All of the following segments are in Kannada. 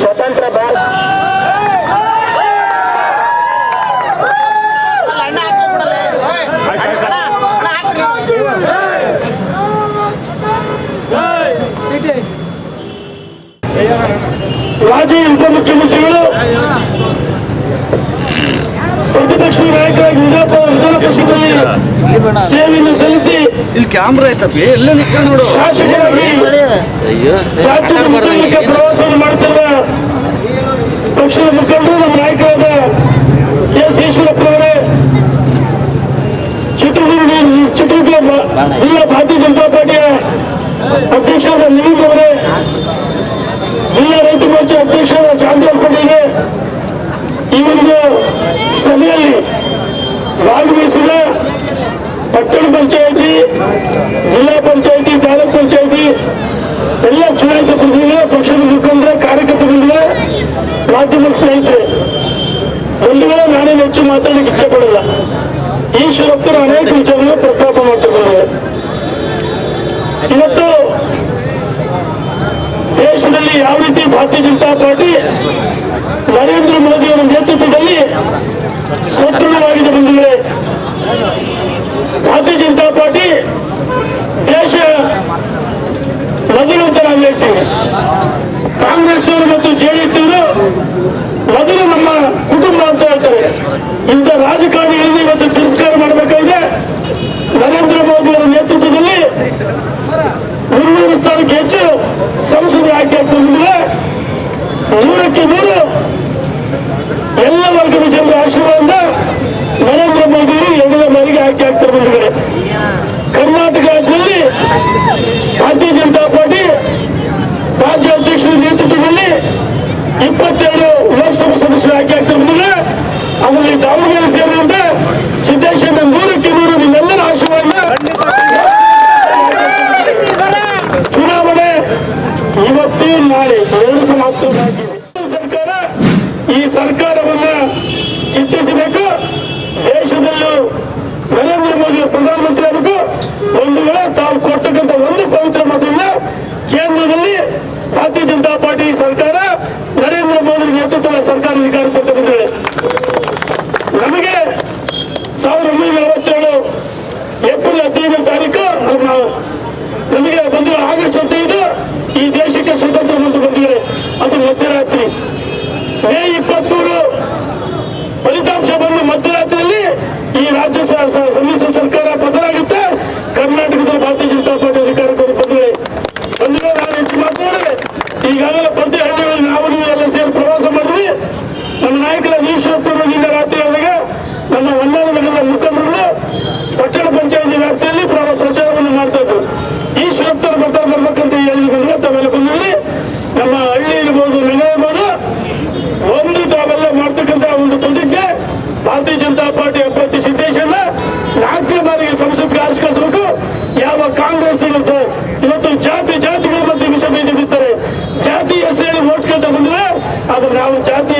ಸ್ವತಂತ್ರ ಭಾರತ ಅಣ್ಣ ಹಾಕಿ ಬಿಡಲ್ಲ ಓಯ್. ಅಣ್ಣ, ಅಣ್ಣ ಹಾಕ್ರಿ. ಮಾಜಿ ಉಪಮುಖ್ಯಮಂತ್ರಿಗಳು ಪ್ರತಿಪಕ್ಷ ನಾಯಕರಾಗಿ ವಿಧಾನ ವಿಧಾನ ಪರಿಷತ್ನಲ್ಲಿ ಸೇವೆಯನ್ನು ಸಲ್ಲಿಸಿ. ಇಲ್ಲಿ ಕ್ಯಾಮ್ರಾ ಐತಪ್ಪಿ ಎಲ್ಲ ನೋಡು. ಶಾಸಕರಾಗಿ ರಾಜ್ಯದ ಮುಖಂಡಕ್ಕೆ ಪ್ರವಾಸವನ್ನು ಮಾಡ್ತಿರುವ ಪಕ್ಷದ ಮುಖಂಡರು ನಮ್ಮ ನಾಯಕರಾದ ಎಸ್. ಈಶ್ವರಪ್ಪನವರೇ ಚಿತ್ರದುರ್ಗ ಚಿತ್ರದುರ್ಗ ಮ- ಜಿಲ್ಲಾ ಭಾರತೀಯ ಜನತಾ ಪಾರ್ಟಿಯ ಅಧ್ಯಕ್ಷರಾದ ನಿವೀನ್ ಅವರೇ ಜಿಲ್ಲಾ ರೈತ ಮೋರ್ಚಾ ಅಧ್ಯಕ್ಷರಾದ ಚಾಂದ್ರಾಮ್ ಪಟೇಲ್ಗೆ ಈ ಒಂದು ಸಭೆಯಲ್ಲಿ ಭಾಗವಹಿಸಿದ ಪಟ್ಟಣ ಪಂಚಾಯಿತಿ, ಜಿಲ್ಲಾ ಪಂಚಾಯಿತಿ, ತಾಲೂಕ್ ಪಂಚಾಯಿತಿ, ಎಲ್ಲ ಚುನಾಯಿತ ಪ್ರತಿನಿಧಿಗಳು, ಪಕ್ಷದ ಮುಖಂಡರ ಕಾರ್ಯಕರ್ತರಿಂದ ಮಾಧ್ಯಮ ಸ್ನೇಹಿತರೆ ಒಂದುಗಳ ನಾನೇನು ಹೆಚ್ಚು ಮಾತಾಡಲಿಕ್ಕೆ ಇಚ್ಛೆ ಪಡಲ್ಲ ಈಶ್ವರಪ್ಪರು ಅನೇಕ ವಿಚಾರಗಳನ್ನು ಪ್ರಸ್ತಾಪ ಮಾಡ್ತಿದ್ದಾರೆ. ಇವತ್ತು ದೇಶದಲ್ಲಿ ಯಾವ ರೀತಿ ಭಾರತೀಯ ಜನತಾ ಪಾರ್ಟಿ ನರೇಂದ್ರ ಮೋದಿ ಅವರ ನೇತೃತ್ವದಲ್ಲಿ ಸದೃಢವಾಗಿದೆ ಬಂದಿದೆ ಭಾರತೀಯ ಜನತಾ ಪಾರ್ಟಿ ದೇಶ ಮೊದಲು ಅಂತ ನಾವು ಹೇಳ್ತೀವಿ. ಕಾಂಗ್ರೆಸ್ನವರು ಮತ್ತು ಜೆಡಿಎಸ್ನವರು ಮೊದಲು ನಮ್ಮ ಕುಟುಂಬ ಅಂತ ಹೇಳ್ತಾರೆ. ಇಂಥ ರಾಜಕಾರಣಿಗಳನ್ನು ಇವತ್ತು ತಿರಸ್ಕಾರ ಮಾಡಬೇಕಾಗಿದೆ. ನರೇಂದ್ರ ಮೋದಿ ನೇತೃತ್ವದಲ್ಲಿ ಮುನ್ನೂರು ಸ್ಥಾನಕ್ಕೆ ಹೆಚ್ಚು ಸಂಸದೆ ಆಯ್ಕೆ ಆಗ್ತಿದ್ರೆ ನೂರಕ್ಕೆ ನೂರು ಎಲ್ಲ ವರ್ಗದ ಜನರ ಆಶೀರ್ವಾದದಿಂದ ನರೇಂದ್ರ ಮೋದಿ ಅವರು ಎರಡನೇ ಬಾರಿಗೆ ಆಯ್ಕೆ ಆಗ್ತಾರೆ ಬಂದಿದ್ದಾರೆ ಕರ್ನಾಟಕ ರಾಜ್ಯದಲ್ಲಿ ಭಾರತೀಯ ಜನತಾ ಪಾರ್ಟಿ ರಾಜ್ಯ ಅಧ್ಯಕ್ಷರ ನೇತೃತ್ವದಲ್ಲಿ ಇಪ್ಪತ್ತೆರಡು ಲೋಕಸಭಾ ಸದಸ್ಯರು ಆಯ್ಕೆ ಆಗ್ತಾರೆ ಬಂದಿದ್ದಾರೆ ಅದರಲ್ಲಿ ದಾವಣಗೆರೆ ಸೇರಿದಂತೆ ಸಿದ್ದೇಶ್ವರ ನೂರಕ್ಕೆ ನೂರು ನಿಮ್ಮೆಲ್ಲರ ಆಶೀರ್ವಾದ. ಚುನಾವಣೆ ಇವತ್ತು ನಾಳೆ ಎರಡು ಸಮಾಪ್ತವಾಗಿದೆ ಸರ್ಕಾರ ಈ ಸರ್ಕಾರವನ್ನ ಚಿಂತಿಸಬೇಕು ದೇಶದಲ್ಲೂ ನರೇಂದ್ರ ಮೋದಿ ಪ್ರಧಾನಮಂತ್ರಿ ಆಗಬೇಕು. ಒಂದು ವೇಳೆ ತಾವು ಕೊಡ್ತಕ್ಕಂಥ ಒಂದು ಪವಿತ್ರ ಮತದಿಂದ ಕೇಂದ್ರದಲ್ಲಿ ಭಾರತೀಯ ಜನತಾ ಪಾರ್ಟಿ ಸರ್ಕಾರ ನರೇಂದ್ರ ಮೋದಿ ನೇತೃತ್ವದ ಸರ್ಕಾರ ಅಧಿಕಾರ ಕೊಟ್ಟು ಬಂದಿದೆ ನಮಗೆ ಸಾವಿರದ ಒಂಬೈನೂರ ನಲವತ್ತೇಳು ಏಪ್ರಿಲ್ ಹದಿನೈದನೇ ತಾರೀಕು ನಮ್ಮ ನಮಗೆ ಬಂದು ಆಗಸ್ಟ್ ಹದಿನೈದು ಈ ದೇಶಕ್ಕೆ ಸ್ವತಂತ್ರ ಬಂದು ಬಂದಿದೆ ಅದು ಮಧ್ಯರಾತ್ರಿ ಮೇ ಇಪ್ಪತ್ಮೂರು ಫಲಿತಾಂಶ ಬಂದು ಮಧ್ಯರಾತ್ರಿಯಲ್ಲಿ ಈ ರಾಜ್ಯ ಸ- ಸ- ಸಮ್ಮಿಶ್ರ ಸರ್ಕಾರ ಪತನ ಆಗುತ್ತೆ ಕರ್ನಾಟಕದಲ್ಲಿ ಭಾರತೀಯ ಜನತಾ ಪಾರ್ಟಿ ಅಧಿಕಾರಕ್ಕೆ ಬಂದಿದೆ ಬಂದಿದೆ ನಾನು ಹೆಚ್ಚು ಮಾತನಾಡಿದೆ ಈಗಾಗಲೇ ಪ್ರತಿ ಹಳ್ಳಿಗಳಲ್ಲಿ ನಾವು ಎಲ್ಲ ಸೇರಿ ಪ್ರವಾಸ ಮಾಡಿದ್ವಿ. ನಮ್ಮ ನಾಯಕರ ಈಶ್ವರ ರಾತ್ರಿ ಆದಾಗ ನಮ್ಮ ಹೊನ್ನಾಳಿ ನಗರದ ಮುಖಂಡರುಗಳು ಪಟ್ಟಣ ಪಂಚಾಯತಿ ವ್ಯಾಪ್ತಿಯಲ್ಲಿ ಪ್ರ- ಪ್ರಚಾರವನ್ನು ಮಾಡ್ತಾ ಇದ್ರು ಈಶ್ವರಪ್ಪರು ಬರ್ತಾರೆ ಬರ್ಬೇಕಂತ ಹೇಳಿ ಬಂದ್ರೆ ತಾವೆಲ್ಲ ಬಂದಿದ್ರಿ ನಮ್ಮ ಹಳ್ಳಿ ಇರ್ಬೋದು ನಗರ ಇರ್ಬೋದು ಒಂದು ತಾವೆಲ್ಲ ಮಾಡ್ತಕ್ಕಂಥ ಒಂದು ಪ್ರತಿಜ್ಞೆ ಭಾರತೀಯ ಜನತಾ ಪಾರ್ಟಿ ಅಭ್ಯರ್ಥಿ ಸಿದ್ದೇಶನ್ನ ನಾಲ್ಕನೇ ಬಾರಿಗೆ ಸಂಸತ್ಗೆ ಆರಿಸಿ ಕಳಿಸಬೇಕು ಯಾವ ಕಾಂಗ್ರೆಸ್ ಇವತ್ತು ಇವತ್ತು ಜಾತಿ ಜಾತಿಗಳ ಮಧ್ಯೆ ವಿಷ ಬೀಜ ಬಿತ್ತಾರೆ ಜಾತಿ ಹೆಸರು ಹೇಳಿ ಓಟ್ ಕೇಳ್ತಾ ಬಂದ್ರೆ ಆದ್ರೆ ನಾವು ಜಾತಿ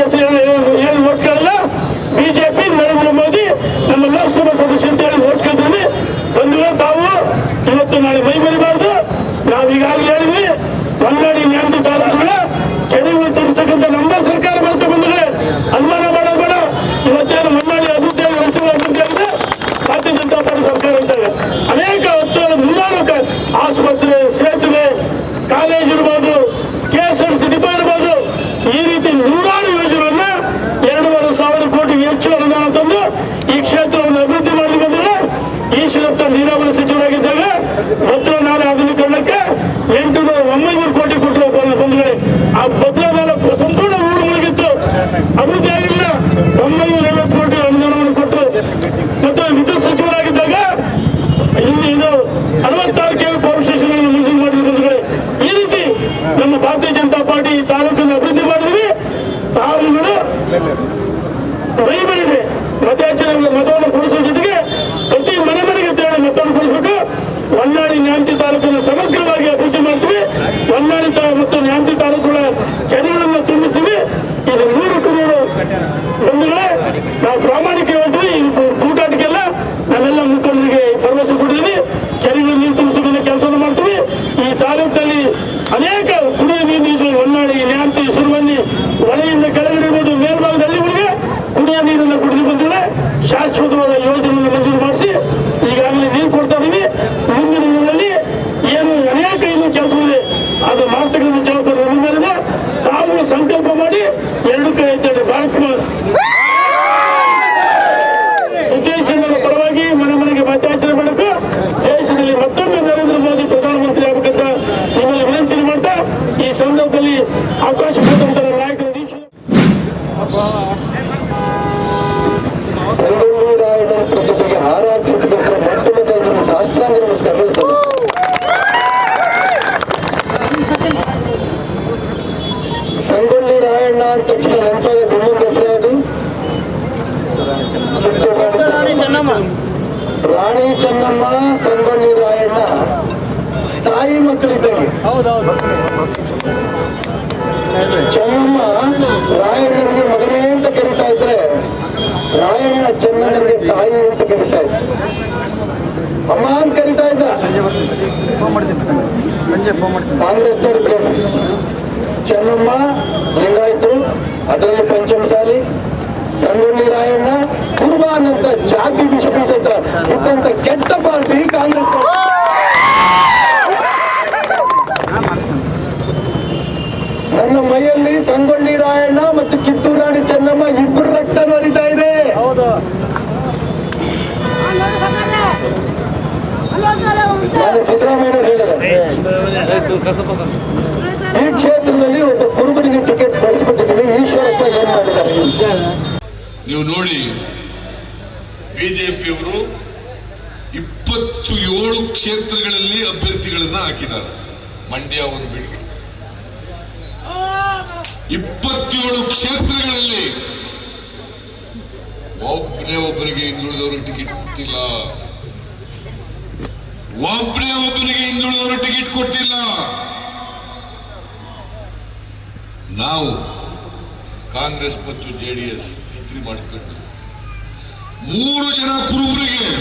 ರೈತರಿಗೆ ಮತಾಚಾರಗಳ ಮತವನ್ನು ಕೊಡಿಸುವ ಜೊತೆಗೆ ಪ್ರತಿ ಮನೆ ಮನೆಗೆ ತೆರಳಿ ಮತವನ್ನು ಕೊಡಿಸಬೇಕು ಹೊನ್ನಾಳಿ ನ್ಯಾಮತಿ ತಾಲೂಕನ್ನು ಸಮಗ್ರವಾಗಿ ಅಭಿವೃದ್ಧಿ ಮಾಡ್ತೀವಿ. ಹೊನ್ನಾಳಿ ಮತ್ತು ನ್ಯಾಮತಿ ತಾಲೂಕುಗಳ ಜನಗಳನ್ನು ತುಂಬಿಸ್ತೀವಿ. ಇದು ನೂರು ಕರೋಡು ಬಂಧುಗಳೇ, ನಾವು শুধুমাত্র ಮಕ್ಕಳಿದ್ದಂಗೆ ಚೆನ್ನಮ್ಮ ರಾಯಣ್ಣನಿಗೆ ಮಗನೇ ಅಂತ ಕರಿತಾ ಇದ್ರೆ ರಾಯಣ್ಣ ಚೆನ್ನಣ್ಣನಿಗೆ ತಾಯಿ ಅಂತ ಕರಿತಾ ಇದ್ರು. ಅಮ್ಮ ಅಂತ ಕರಿತಾ ಇದ್ದ? ಕಾಂಗ್ರೆಸ್ನವ್ರು ಕೇಳಿ. ಚೆನ್ನಮ್ಮ ಲಿಂಗಾಯತರು ಅದರಲ್ಲಿ ಪಂಚಮಸಾಲಿ. ಸಂಗೊಳ್ಳಿ ರಾಯಣ್ಣ ಕುರ್ಬಾನ್ ಅಂತ ಜಾತಿ ಬಿಸಿ ಅಂತ ಕೆಟ್ಟ ಪಾರ್ಟಿ ಕಾಂಗ್ರೆಸ್ ಪಾರ್ಟಿ ನನ್ನ ಮೈಯಲ್ಲಿ ಸಂಗೊಳ್ಳಿ ರಾಯಣ್ಣ ಮತ್ತು ಕಿತ್ತೂರು ರಾಣಿ ಚೆನ್ನಮ್ಮ ಇಬ್ಬರು ರಕ್ತ ಹರಿತಾ ಇದೆ. ನಾನು ಸಿದ್ದರಾಮಯ್ಯ ಹೇಳಿದ್ದಾರೆ. ಈ ಕ್ಷೇತ್ರದಲ್ಲಿ ಒಬ್ಬ ಕುರುಬನಿಗೆ ಟಿಕೆಟ್ ಕಳಿಸ್ಬಿಟ್ಟಿದ್ದೀನಿ ಈಶ್ವರಪ್ಪ ಏನ್ ಮಾಡಿದ್ದಾರೆ? ನೀವು ನೋಡಿ ಬಿಜೆಪಿಯವರು ಇಪ್ಪತ್ತು ಏಳು ಕ್ಷೇತ್ರಗಳಲ್ಲಿ ಅಭ್ಯರ್ಥಿಗಳನ್ನ ಹಾಕಿದ್ದಾರೆ. ಮಂಡ್ಯ ಒಂದು ಕ್ಷೇತ್ರಗಳಲ್ಲಿ ಒಬ್ಬನೇ ಒಬ್ಬರಿಗೆ ಹಿಂದುಳಿದವರು ಟಿಕೆಟ್ ಕೊಟ್ಟಿಲ್ಲ. ಒಬ್ಬನೇ ಒಬ್ಬನಿಗೆ ಹಿಂದುಳಿದವರು ಟಿಕೆಟ್ ಕೊಟ್ಟಿಲ್ಲ. ನಾವು ಕಾಂಗ್ರೆಸ್ ಮತ್ತು ಜೆಡಿಎಸ್ ಮೈತ್ರಿ ಮಾಡಿಕೊಂಡು ಮೂರು ಜನ ಕುರುಬರಿಗೆ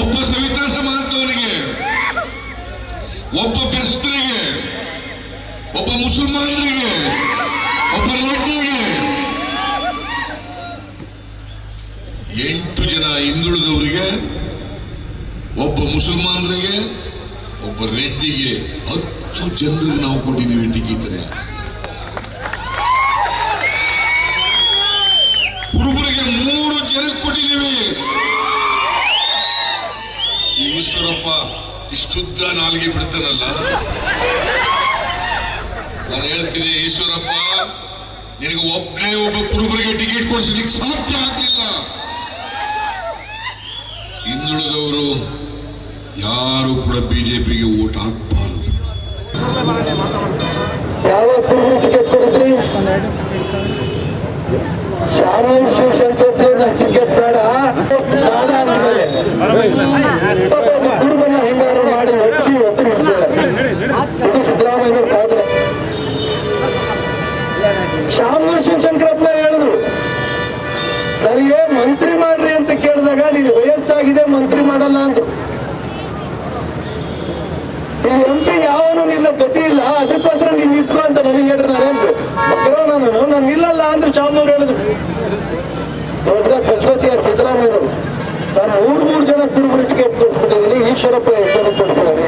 ಒಬ್ಬ ಸವಿತಾ ಸಮಾಜದವನಿಗೆ ಒಬ್ಬ ಬೆಸ್ತರಿಗೆ ಒಬ್ಬ ಮುಸಲ್ಮಾನರಿಗೆ ಒಬ್ಬ ರೆಡ್ಡಿಗೆ ಎಂಟು ಜನ ಹಿಂದುಳಿದವರಿಗೆ ಒಬ್ಬ ಮುಸಲ್ಮಾನರಿಗೆ ಒಬ್ಬ ರೆಡ್ಡಿಗೆ ಹತ್ತು ಜನರಿಗೆ ನಾವು ಕೊಟ್ಟಿದ್ದೀವಿ ಟಿಕೆಟ್ ಅನ್ನ ಕುರುಬರಿಗೆ ಮೂರು ಜನಕ್ಕೆ ಕೊಟ್ಟಿದ್ದೀವಿ ಈ ಈಶ್ವರಪ್ಪ ಇಷ್ಟುದ್ದ ನಾಲ್ಗೆ ಬಿಡ್ತಾನಲ್ಲ. ನಾನು ಹೇಳ್ತೀನಿ, ಈಶ್ವರಪ್ಪ, ನಿನಗೆ ಒಬ್ಬನೇ ಒಬ್ಬ ಕುರುಬರಿಗೆ ಟಿಕೆಟ್ ಕೊಡಿಸ್ಲಿಕ್ಕೆ ಸಾಧ್ಯ ಆಗಲಿಲ್ಲ. ಹಿಂದುಳಿದವರು ಯಾರು ಕೂಡ ಬಿಜೆಪಿಗೆ ಓಟ್ ಹಾಕಬಾರದು. ಯಾವ ಟಿಕೆಟ್ ಕೊಡಿದ್ರಿ ಮಾಡಿ ಒತ್ತು ಹೇಳಿದ್ರು. ಮಂತ್ರಿ ಮಾಡ್ರಿ ಅಂತ ಕೇಳಿದಾಗ ನೀನು ವಯಸ್ಸಾಗಿದೆ, ಮಂತ್ರಿ ಮಾಡಲ್ಲ ಅಂದ್ರು. ಇಲ್ಲಿ ಎಂ ಯಾವನು ನಿನ್ನ ಗತಿ ಇಲ್ಲ, ಅದಕ್ಕೋಸ್ಕರ ನೀನ್ ನಿಂತ್ಕೊ ಅಂತ ನನಗೆ ಹೇಳ್ರಿ ನಾನೇನು ನಾನು ನಾನು ನಿಲ್ಲಲ್ಲ ಅಂದ್ರೆ ಚಾಮನವ್ರು ಹೇಳಿದ್ರು. ದೊಡ್ಡ ಪಚ್ಕೋತಿಯ ಸಿದ್ದರಾಮಯ್ಯರು ನಾನು ಮೂರು ಮೂರು ಜನ ಕುರುಬರು ಟಿಕೆಟ್ ಕೊಡಿಸ್ಬಿಟ್ಟಿದ್ದೀನಿ ಈಶ್ವರಪ್ಪ ಹೆಸರು ಕೊಡ್ಸಿದ್ದಾರೆ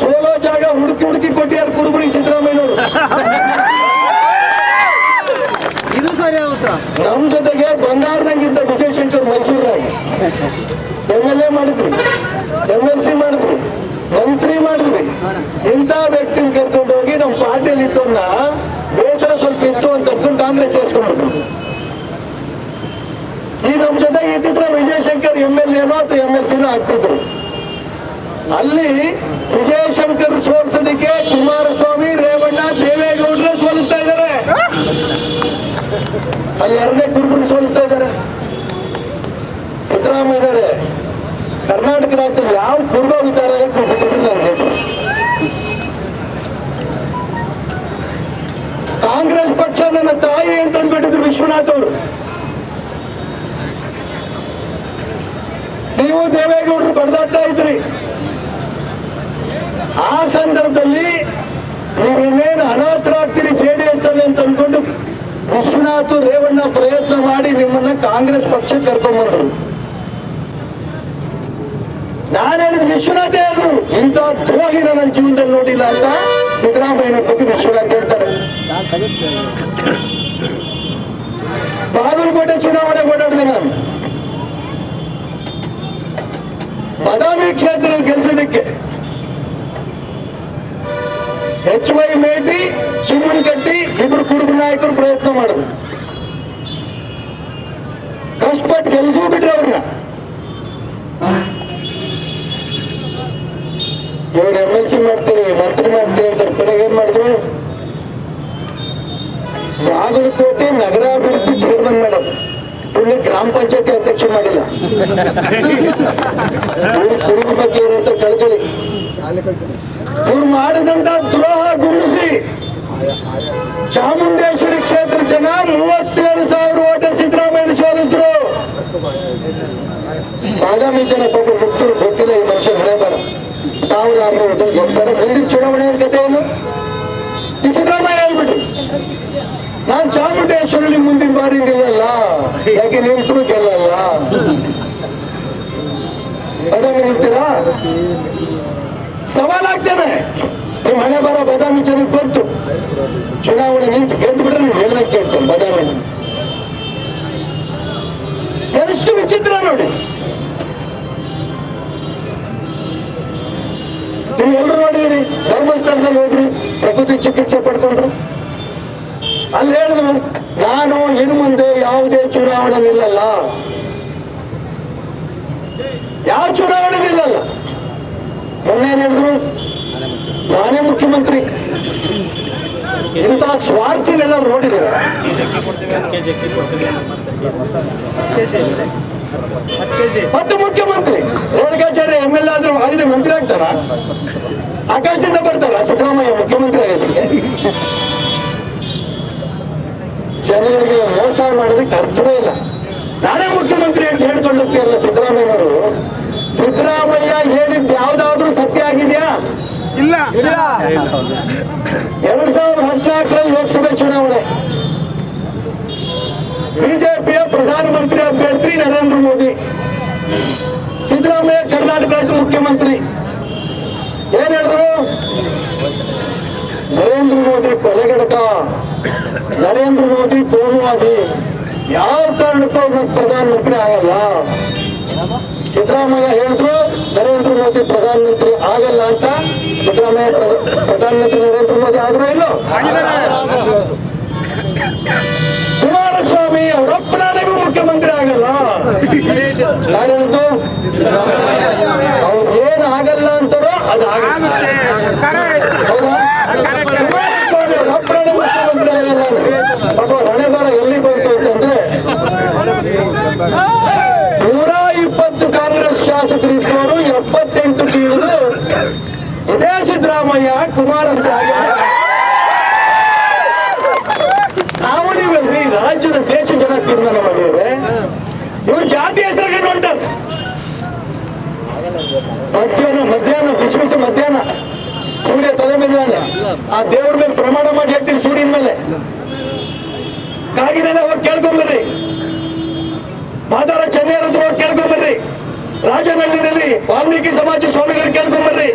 ಸೋಲೋ ಜಾಗ ಹುಡುಕಿ ಹುಡುಕಿ ಕೊಟ್ಟಿದ್ದಾರೆ ಕುರುಬರಿ ಸಿದ್ದರಾಮಯ್ಯವರು. ಇದು ಸರಿ ಆಗುತ್ತಾ? ನಮ್ ಜೊತೆಗೆ ಬಂಗಾರದಂಗಿದ್ದ ವಿಜಯಶಂಕರ್ ಮೈಸೂರಾಗ ಎಂ ಎಲ್ ಎ ಮಾಡಿದ್ವಿ ಎಂ ಎಲ್ ಸಿ ಮಾಡಿದ್ವಿ ಮಂತ್ರಿ ಮಾಡಿದ್ವಿ ಇಂಥ ವ್ಯಕ್ತಿನ ಕರ್ಕೊಂಡು ಹೋಗಿ ನಮ್ಮ ಪಾರ್ಟಿಯಲ್ಲಿ ಇದ್ದವನ್ನ ಬೇಸರ ಸ್ವಲ್ಪ ಇತ್ತು ಅಂತ ಕರ್ಕೊಂಡು ಕಾಂಗ್ರೆಸ್ ಸೇರ್ಸ್ಕೊಂಡ್ಬಿಟ್ರು ಈ ನಮ್ ಜೊತೆಗೆ ಇದ್ದಿದ್ರೆ ವಿಜಯಶಂಕರ್ ಎಂ ಎಲ್ ಎನೋ ಅಥವಾ ಎಂ ಎಲ್ ಸಿನೋ ಆಗ್ತಿದ್ರು ಅಲ್ಲಿ ವಿಜಯಶಂಕರ್ ಸೋಲ್ಸೋದಕ್ಕೆ ಕುಮಾರಸ್ವಾಮಿ ರೇವಣ್ಣ ದೇವೇಗೌಡರೇ ಸೋಲಿಸ್ತಾ ಇದ್ದಾರೆ ಅಲ್ಲಿ ಎರಡನೇ ಕುರುಬರು ಸೋಲಿಸ್ತಾ ಇದ್ದಾರೆ ಸಿದ್ದರಾಮಯ್ಯನವರೇ ಕರ್ನಾಟಕ ರಾಜ್ಯದಲ್ಲಿ ಯಾವ ಕುರುಬ ವಿಚಾರ ಬಿಟ್ಟಿದ್ರು ನನಗೆ ಹೇಳಿ. ಕಾಂಗ್ರೆಸ್ ಪಕ್ಷ ನನ್ನ ತಾಯಿ ಅಂತ ಅಂದ್ಬಿಟ್ಟಿದ್ರು ವಿಶ್ವನಾಥ್ ಅವರು. ನೀವು ದೇವೇಗೌಡರು ಬರ್ದಾಡ್ತಾ ಇದ್ರಿ. ಆ ಸಂದರ್ಭದಲ್ಲಿ ನೀವೇನೇನು ಆಗ್ತೀರಿ ಜೆ ಡಿ ಎಸ್ ಅಲ್ಲಿ ಅಂತ ಅಂದ್ಕೊಂಡು ವಿಶ್ವನಾಥ್ ರೇವಣ್ಣ ಪ್ರಯತ್ನ ಮಾಡಿ ನಿಮ್ಮನ್ನ ಕಾಂಗ್ರೆಸ್ ಪಕ್ಷಕ್ಕೆ ಕರ್ಕೊಂಡ್ಬಂದ್ರು. ನಾನು ಹೇಳಿದ ವಿಶ್ವನಾಥ್ ಹೇಳಿದ್ರು ಇಂಥ ದ್ರೋಹಿನ ನನ್ನ ಜೀವನದಲ್ಲಿ ನೋಡಿಲ್ಲ ಅಂತ ಸಿದ್ದರಾಮಯ್ಯ ಬಗ್ಗೆ ವಿಶ್ವನಾಥ್ ಹೇಳ್ತಾರೆ. ಬಾಗಲಕೋಟೆ ಚುನಾವಣೆ ಓಡಾಡಿದೆ ನಾನು. ಬದಾಮಿ ಕ್ಷೇತ್ರ ಗೆಲ್ಸೋದಕ್ಕೆ. ಎಚ್ ವೈ ಮೇಟಿ ಚಿಮ್ಮನ್ ಕಟ್ಟಿ, ಇಬ್ರು ಕುರುಬ ನಾಯಕರು ಪ್ರಯತ್ನ ಮಾಡಿದ್ರು. ಕಷ್ಟಪಟ್ಟು ಗೆಲ್ಸೂ ಬಿಟ್ರೆ ಅವ್ರನ್ನ. ಇವ್ರು ಎಂ ಎಲ್ ಸಿ ಮಾಡ್ತೀರಿ ಮಂತ್ರಿ ಮಾಡ್ತೀರಿ ಅಂತ ಕೊನೆಗೆ ಏನ್ ಮಾಡಿದ್ರು? ಬಾಗಲಕೋಟೆ ನಗರಾಭಿವೃದ್ಧಿ ಚೇರ್ಮನ್ ಮೇಡಮ್ ಪುಣ್ಯ ಗ್ರಾಮ ಪಂಚಾಯತಿ ಅಧ್ಯಕ್ಷ ಮಾಡಿಲ್ಲ ಇವ್ರು ಕುರುಬ ಬಗ್ಗೆ ಏನಂತ ಕಳ್ಕೊಳ್ಳಿ ಇವ್ರು ಮಾಡಿದಂತ ದ್ರೋಹ ಗುರುಸಿ ಚಾಮುಂಡೇಶ್ವರಿ ಕ್ಷೇತ್ರ ಜನ ಮೂವತ್ತೇಳು ಸಾವಿರ ಓಟ ಸಿದ್ದರಾಮಯ್ಯ ಸೋಲಿದ್ರು ಬಾದಾಮಿ ಜನ ಪಾಪ ಮುಕ್ತರು ಗೊತ್ತಿಲ್ಲ ಈ ಮನುಷ್ಯ ಹಣೆ ಬರ ಸಾವಿರ ಆರ್ನೂರು ಓಟ ಗೆಲ್ಸಾರ ಮುಂದಿನ ಚುನಾವಣೆ ಏನ್ ಕತೆ ಏನು ಈ ಸಿದ್ದರಾಮಯ್ಯ ಹೇಳ್ಬಿಟ್ರು ನಾನ್ ಚಾಮುಂಡೇಶ್ವರಲ್ಲಿ ಮುಂದಿನ ಬಾರಿ ಗೆಲ್ಲಲ್ಲ ಯಾಕೆ ನಿಂತರೂ ಗೆಲ್ಲಲ್ಲ? ಬದಾಮಿ ನಿಂತೀರಾ? ಸವಾಲಾಗ್ತೇನೆ ನಿಮ್ ಹಣೆ ಬರ ಬದಾಮಿ ಚೆನ್ನಾಗಿ ಗೊತ್ತು. ಚುನಾವಣೆ ನಿಂತು ಗೆದ್ದು ಬಿಟ್ರೆ ನೀವು ಹೇಳ್ದಂಗೆ ಕೇಳ್ತೇನೆ ಬದಾಮಿ. ಎಷ್ಟು ವಿಚಿತ್ರ ನೋಡಿ. ನೀವು ಎಲ್ಲರೂ ನೋಡಿದಿರಿ, ಧರ್ಮಸ್ಥಳದಲ್ಲಿ ಹೋದ್ರಿ, ಪ್ರಕೃತಿ ಚಿಕಿತ್ಸೆ ಪಡ್ಕೊಂಡ್ರು. ಅಲ್ಲಿ ಹೇಳಿದ್ರು, ನಾನು ಇನ್ನು ಮುಂದೆ ಯಾವುದೇ ಚುನಾವಣೆ ನಿಲ್ಲಲ್ಲ. ಯಾವ ಚುನಾವಣೆ ನಿಲ್ಲಲ್ಲ. ಮೊನ್ನೆ ಹೇಳಿದ್ರು? ನಾನೇ ಮುಖ್ಯಮಂತ್ರಿ. ಇಂಥ ಸ್ವಾರ್ಥಿನೆಲ್ಲ ನೋಡಿದ್ದೀರ ಮತ್ತೆ ಮುಖ್ಯಮಂತ್ರಿ ರೇಣುಕಾಚಾರ್ಯ ಎಂ ಎಲ್ ಆದ್ರೆ ಆಗಿದೆ, ಮಂತ್ರಿ ಆಗ್ತಾರ? ಆಕಾಶದಿಂದ ಬರ್ತಾರ? ಸಿದ್ದರಾಮಯ್ಯ ಮುಖ್ಯಮಂತ್ರಿ ಆಗೋದಕ್ಕೆ ಜನಗಳಿಗೆ ಮೋಸ ಮಾಡೋದಕ್ಕೆ ಅರ್ಥವೇ ಇಲ್ಲ. ನಾನೇ ಮುಖ್ಯಮಂತ್ರಿ ಅಂತ ಹೇಳ್ಕೊಂಡು ಅಲ್ಲ ಸಿದ್ದರಾಮಯ್ಯನವರು. ಸಿದ್ದರಾಮಯ್ಯ ಹೇಳಿದ್ದು ಯಾವ್ದಾದ್ರೂ ಸತ್ಯ ಆಗಿದೆಯಾ? ಇಲ್ಲ. ಎರಡ್ ಸಾವಿರದ ಹದಿನಾಲ್ಕರಲ್ಲಿ ಲೋಕಸಭೆ ಚುನಾವಣೆ. ಬಿಜೆಪಿಯ ಪ್ರಧಾನಮಂತ್ರಿ ಅಭ್ಯರ್ಥಿ ನರೇಂದ್ರ ಮೋದಿ. ಸಿದ್ದರಾಮಯ್ಯ ಕರ್ನಾಟಕದ ಮುಖ್ಯಮಂತ್ರಿ. ಏನ್ ಹೇಳಿದ್ರು? ನರೇಂದ್ರ ಮೋದಿ ಕೊಲೆಗಡಕ. ನರೇಂದ್ರ ಮೋದಿ ಕೋಮುವಾದಿ ಯಾವ ಕಾರಣಕ್ಕೂ ಪ್ರಧಾನಮಂತ್ರಿ ಆಗಲ್ಲ. ಸಿದ್ದರಾಮಯ್ಯ ಹೇಳಿದ್ರು ನರೇಂದ್ರ ಮೋದಿ ಪ್ರಧಾನಮಂತ್ರಿ ಆಗಲ್ಲ ಅಂತ. ಸಿದ್ದರಾಮಯ್ಯ ಪ್ರ- ಪ್ರಧಾನಮಂತ್ರಿ ನರೇಂದ್ರ ಮೋದಿ ಆದ್ರೂ ಇಲ್ಲೋ. ಕುಮಾರಸ್ವಾಮಿ ಅವರಪ್ಪನಾಣೆಗೂ ಮುಖ್ಯಮಂತ್ರಿ ಆಗಲ್ಲ. ಹೇಳಿದ್ದು? ಅವ್ರು ಏನು ಆಗಲ್ಲ ಅಂತಾರೋ ಅದು ಆಗುತ್ತೆ ಹೌದಾ ಕುಮಾರಸ್ವಾಮಿ ಅವ್ರ ಅಪ್ಪನಾಣೆ ಮುಖ್ಯಮಂತ್ರಿ ಆಗಲ್ಲ ಅಂದ್ರೆ ಪಾಪ ಅವ್ರ ಹಣೆ ಬರ ಎಲ್ಲಿ ಬಂತು ಅಂತಂದ್ರೆ ನೂರ ಇಪ್ಪತ್ತು ಕಾಂಗ್ರೆಸ್ ಶಾಸಕರು ಇದ್ದವರು ಎಪ್ಪತ್ತೆಂಟು ಕೀಳು ಇದೇ ಸಿದ್ದರಾಮಯ್ಯ ಕುಮಾರಸ್ವಾಮಿ ಅಂತ ನಾವು ನೀವಲ್ರಿ ರಾಜ್ಯದ ದೇಶ ಜನ ತೀರ್ಮಾನ ಮಾಡಿದ್ರೆ ಇವ್ರು ಜಾತಿ ಹೆಸರುಗಳು ಹೊಂಟಾರೆ ಮಧ್ಯಾಹ್ನ ಮಧ್ಯಾಹ್ನ ಬಿಸಿ ಬಿಸಿ ಮಧ್ಯಾಹ್ನ, ಸೂರ್ಯ ತಲೆ ಮೇಲೆ ಆ ದೇವ್ರ ಮೇಲೆ ಪ್ರಮಾಣ ಮಾಡಿ ಹೇಳ್ತೀನಿ ಸೂರ್ಯನ ಮೇಲೆ. ಕಾಗಿನೆಲ್ಲ ಹೋಗಿ ಕೇಳ್ಕೊಂಬರ್ರಿ ಚೆನ್ನೈರ ಹತ್ರ ರಾಜನಹಳ್ಳಿನಲ್ಲಿ ವಾಲ್ಮೀಕಿ ಸಮಾಜ ಸ್ವಾಮಿಗಳು ಕೇಳ್ಕೊಂಬರ್ರಿ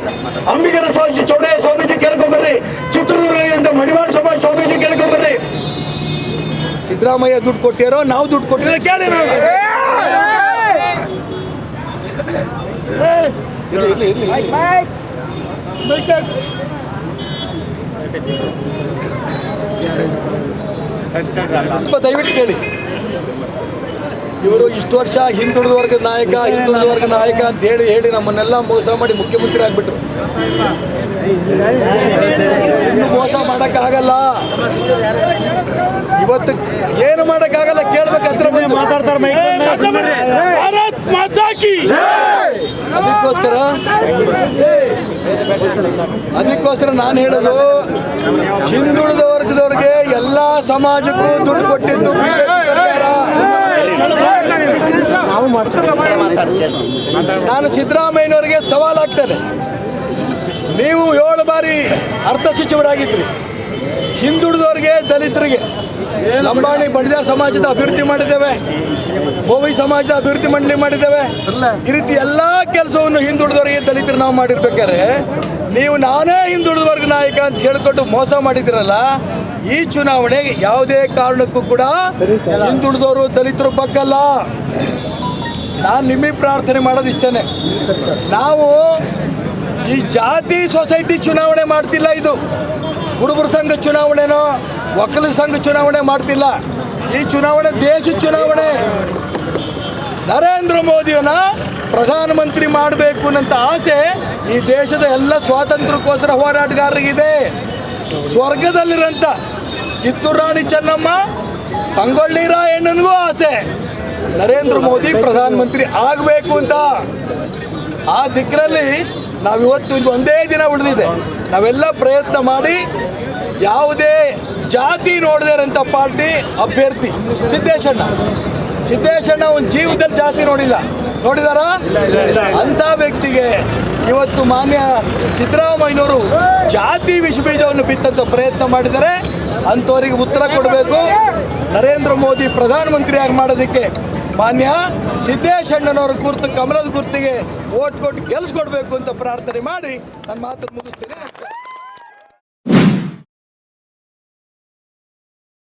ಅಂಬಿಗರ ಸ್ವಾಮಿ ಚೌಡಯ್ಯ ಸ್ವಾಮೀಜಿ ಕೇಳ್ಕೊಂಬರ್ರಿ ಚಿತ್ರದುರ್ಗದಿಂದ ಮಡಿವಾಳ ಸಮಾಜ ಸ್ವಾಮೀಜಿ ಕೇಳ್ಕೊಂಬರ್ರಿ ಸಿದ್ದರಾಮಯ್ಯ ದುಡ್ಡು ಕೊಟ್ಟಿರೋ ನಾವು ದುಡ್ಡು ಕೊಟ್ಟಿರೋ ಕೇಳಿ ನಾನು. ಇರ್ಲಿ, ದಯವಿಟ್ಟು ಕೇಳಿ. ಇವರು ಇಷ್ಟು ವರ್ಷ ಹಿಂದುಳಿದ ವರ್ಗದ ನಾಯಕ ಹಿಂದುಳಿದ ವರ್ಗದ ನಾಯಕ ಅಂತ ಹೇಳಿ ಹೇಳಿ ನಮ್ಮನ್ನೆಲ್ಲ ಮೋಸ ಮಾಡಿ ಮುಖ್ಯಮಂತ್ರಿ ಆಗ್ಬಿಟ್ರು. ಇನ್ನು ಮೋಸ ಮಾಡೋಕ್ಕಾಗಲ್ಲ. ಇವತ್ತು ಏನು ಮಾಡೋಕ್ಕಾಗಲ್ಲ ಕೇಳ್ಬೇಕು ಹತ್ರ ಬಂದು. ಅದಕ್ಕೋಸ್ಕರ ಅದಕ್ಕೋಸ್ಕರ ನಾನು ಹೇಳೋದು ಹಿಂದುಳಿದ ವರ್ಗದವ್ರಿಗೆ ಎಲ್ಲ ಸಮಾಜಕ್ಕೂ ದುಡ್ಡು ಕೊಟ್ಟಿದ್ದು ಬಿಜೆಪಿ ಸರ್ಕಾರ. ನಾನು ಸಿದ್ದರಾಮಯ್ಯನವರಿಗೆ ಸವಾಲಾಗ್ತೇನೆ ನೀವು ಏಳು ಬಾರಿ ಅರ್ಥ ಸಚಿವರಾಗಿದ್ರಿ. ಹಿಂದುಳಿದವರಿಗೆ, ದಲಿತರಿಗೆ, ಲಂಬಾಣಿ ಬಡಿದಾರ್ ಸಮಾಜದ ಅಭಿವೃದ್ಧಿ ಮಾಡಿದ್ದೇವೆ. ಭೋವಿ ಸಮಾಜದ ಅಭಿವೃದ್ಧಿ ಮಂಡಳಿ ಮಾಡಿದ್ದೇವೆ. ಈ ರೀತಿ ಎಲ್ಲ ಕೆಲಸವನ್ನು ಹಿಂದುಳಿದವರಿಗೆ, ದಲಿತರು ನಾವು ಮಾಡಿರ್ಬೇಕಾದ್ರೆ, ನೀವು ನಾನೇ ಹಿಂದುಳಿದ ವರ್ಗ ನಾಯಕ ಅಂತ ಹೇಳ್ಕೊಂಡು ಮೋಸ ಮಾಡಿದಿರಲ್ಲ ಈ ಚುನಾವಣೆ ಯಾವುದೇ ಕಾರಣಕ್ಕೂ ಕೂಡ ಹಿಂದುಳಿದವರು ದಲಿತರು ಬಗ್ಗಲ್ಲ. ನಾನು ನಿಮಗೆ ಪ್ರಾರ್ಥನೆ ಮಾಡೋದು ಇಷ್ಟೇ ನಾವು ಈ ಜಾತಿ ಸೊಸೈಟಿ ಚುನಾವಣೆ ಮಾಡ್ತಿಲ್ಲ ಇದು. ಕುರುಬರ ಸಂಘ ಚುನಾವಣೆನೋ, ಒಕ್ಕಲ ಸಂಘ ಚುನಾವಣೆ ಮಾಡ್ತಿಲ್ಲ. ಈ ಚುನಾವಣೆ ದೇಶ ಚುನಾವಣೆ. ನರೇಂದ್ರ ಮೋದಿಯನ್ನ ಪ್ರಧಾನಮಂತ್ರಿ ಮಾಡಬೇಕು ಅನ್ನಂತ ಆಸೆ ಈ ದೇಶದ ಎಲ್ಲ ಸ್ವಾತಂತ್ರ್ಯಕ್ಕೋಸ್ಕರ ಹೋರಾಟಗಾರರಿಗಿದೆ ಸ್ವರ್ಗದಲ್ಲಿರೋಂಥ ಕಿತ್ತೂರು ರಾಣಿ ಚೆನ್ನಮ್ಮ ಸಂಗೊಳ್ಳಿ ರಾಯಣ್ಣನಿಗೂ ಆಸೆ. ನರೇಂದ್ರ ಮೋದಿ ಪ್ರಧಾನಮಂತ್ರಿ ಆಗಬೇಕು ಅಂತ. ಆ ದಿಕ್ಕಿನಲ್ಲಿ ನಾವಿವತ್ತು ಇದು ಒಂದೇ ದಿನ ಉಳಿದಿದೆ. ನಾವೆಲ್ಲ ಪ್ರಯತ್ನ ಮಾಡಿ ಯಾವುದೇ ಜಾತಿ ನೋಡದೇ ಪಾರ್ಟಿ ಅಭ್ಯರ್ಥಿ ಸಿದ್ದೇಶಣ್ಣ. ಸಿದ್ದೇಶಣ್ಣ ಒಂದು ಜೀವನದಲ್ಲಿ ಜಾತಿ ನೋಡಿಲ್ಲ. ನೋಡಿದಾರ? ಅಂಥ ವ್ಯಕ್ತಿಗೆ ಇವತ್ತು ಮಾನ್ಯ ಸಿದ್ದರಾಮಯ್ಯನವರು ಜಾತಿ ವಿಷಬೀಜವನ್ನು ಬಿತ್ತಂತ ಪ್ರಯತ್ನ ಮಾಡಿದರೆ ಅಂಥವರಿಗೆ ಉತ್ತರ ಕೊಡಬೇಕು. ನರೇಂದ್ರ ಮೋದಿ ಪ್ರಧಾನಮಂತ್ರಿಯಾಗಿ ಮಾಡೋದಕ್ಕೆ ಮಾನ್ಯ ಸಿದ್ದೇಶಣ್ಣನವರ ಕುರ್ತು ಕಮಲದ ಗುರ್ತಿಗೆ ಓಟ್ ಕೊಟ್ಟು ಗೆಲ್ಸ್ಕೊಡ್ಬೇಕು ಅಂತ ಪ್ರಾರ್ಥನೆ ಮಾಡಿ. ನನ್ನ ಮಾತನ್ನು ಮುಗಿಸ್ತೀನಿ.